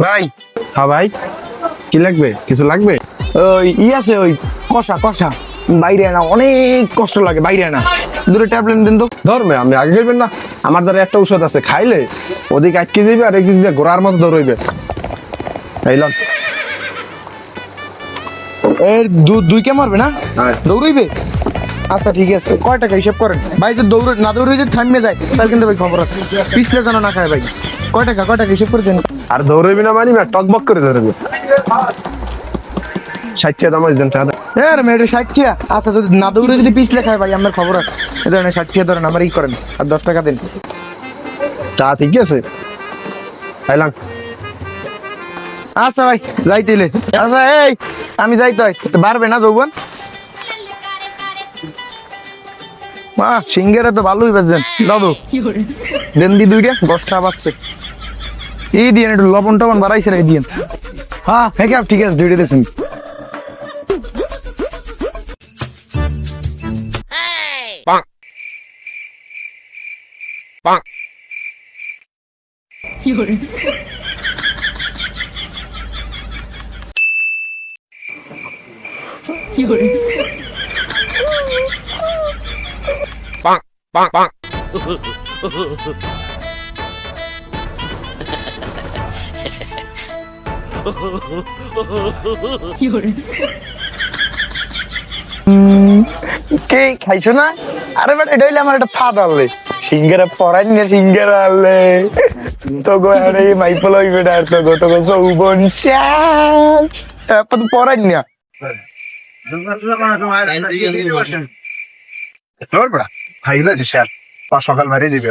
ভাই। হ্যাঁ ভাই কি লাগবে? কিছু লাগবে? ওই ই আছে ওই কষা কষা। বাইরে না অনেক কষ্ট লাগে বাইরে না দুটো ট্যাবলেট দিন তো। ধরবে আমি আগে খাইবেন না। আমার দ্বারা একটা ঔষধ আছে খাইলে ওদিকে আটকে দিবে আর একদিক দিয়ে ঘোড়ার মতো দৌড়ইবে। এইলাম এর দু- দুই কে মারবে না? হ্যাঁ। দৌড়ইবে? আচ্ছা ঠিক আছে। কয় টাকা হিসাব করেন? ভাই যে দৌড়ে না দৌড়ে যে থামিয়ে যায় তার কিন্তু ভাই খবর আছে। পিছলে যেন না খায় ভাই। কয় টাকা কয় টাকা হিসাব করে দেন? আর দৌড়ইবি না মানি টকবক করে ধরবে ষাট টাকা দাম আছে দেন টাকা দেন। হ্যাঁ মেয়েটা ষাট টিয়া আচ্ছা যদি না দৌড়ে যদি পিছলে খায় ভাই আমার খবর আছে। এ ধরেন ষাট ধরেন আমার ই করেন। আর দশ টাকা দিন। টা ঠিক আছে। আইলাম আচ্ছা ভাই যাই দিলে আচ্ছা এই আমি যাই তো তো বাড়বে না যৌবন? মা সিঙ্গেরা তো ভালোই বাজছেন দাদু দেন দি দুইটা দশটা বাজছে এই দিয়ে একটু লবণ টবণ বাড়াইছে রে দিয়ে হ্যাঁ হ্যাঁ ঠিক আছে দুইটা দিয়েছেন। কে খাইছো না? আরে বেটা এটা হইলে আমার একটা ফাদ আনলে। সিঙ্গারা পরাই না সিঙ্গারা আনলে। তো গো আরে মাইপল হইবে না আর তো গো তো গো তারপর না ধর বড়া ভাই না সকাল মারি দিবে